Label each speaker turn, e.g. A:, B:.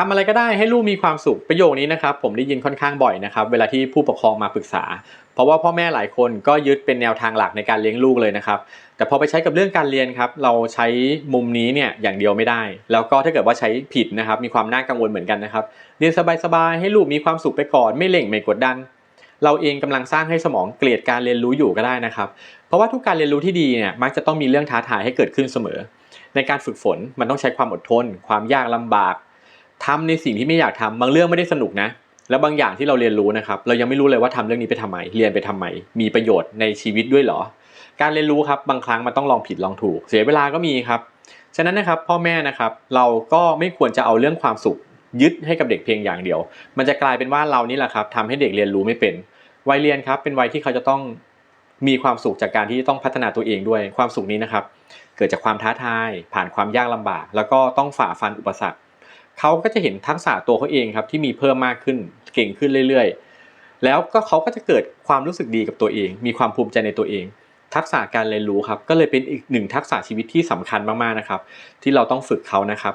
A: ทำอะไรก็ได้ให้ลูกมีความสุขประโยคนี้นะครับผมได้ยินค่อนข้างบ่อยนะครับเวลาที่ผู้ปกครองมาปรึกษา เพราะว่าพ่อแม่หลายคนก็ยึดเป็นแนวทางหลักในการเลี้ยงลูกเลยนะครับแต่พอไปใช้กับเรื่องการเรียนครับเราใช้มุมนี้เนี่ยอย่างเดียวไม่ได้ แล้วก็ถ้าเกิดว่าใช้ผิดนะครับมีความน่ากังวลเหมือนกันนะครับเรียนสบายๆให้ลูกมีความสุขไปก่อนไม่เร่งไม่กดดันเราเองกำลังสร้างให้สมองเกลียดการเรียนรู้อยู่ก็ได้นะครับ เพราะว่าทุกการเรียนรู้ที่ดีเนี่ยมักจะต้องมีเรื่องท้าทายให้เกิดขึ้นเสมอ ในการฝึกฝนมันต้องใช้ความอดทน ความยากลำบาก ทำในสิ่งที่ไม่อยากทำบางเรื่องไม่ได้สนุกนะ แล้วบางอย่างที่เราเรียนรู้นะครับ เรายังไม่รู้เลยว่าทำเรื่องนี้ไปทำไม เรียนไปทำไม มีประโยชน์ในชีวิตด้วยเหรอ การเรียนรู้ครับบางครั้งมันต้องลองผิดลองถูก เสียเวลาก็มีครับ ฉะนั้นนะครับพ่อแม่นะครับ เราก็ไม่ควรจะเอาเรื่องความสุข ยึดให้กับเด็กเพียงอย่างเดียว มันจะกลายเป็นว่าเรานี่แหละครับทำให้เด็กเรียนรู้ไม่เป็น วัยเรียนครับเป็นวัยที่เขาจะต้องมีความสุขจากการที่ต้องพัฒนาตัวเองด้วยความสุขนี้นะครับ เกิดจากความท้าทาย ผ่านความยากลำบาก แล้วก็ต้องฝ่าฟันอุปสรรค เขาก็จะเห็นทักษะตัวเขาเองครับที่มีเพิ่มมากขึ้นเก่งขึ้นเรื่อย ๆ แล้วก็เขาก็จะเกิดความรู้สึกดีกับตัวเอง มีความภูมิใจในตัวเอง ทักษะการเรียนรู้ครับก็เลยเป็นอีกหนึ่งทักษะชีวิตที่สำคัญมากๆนะครับ ที่เราต้องฝึกเขานะครับ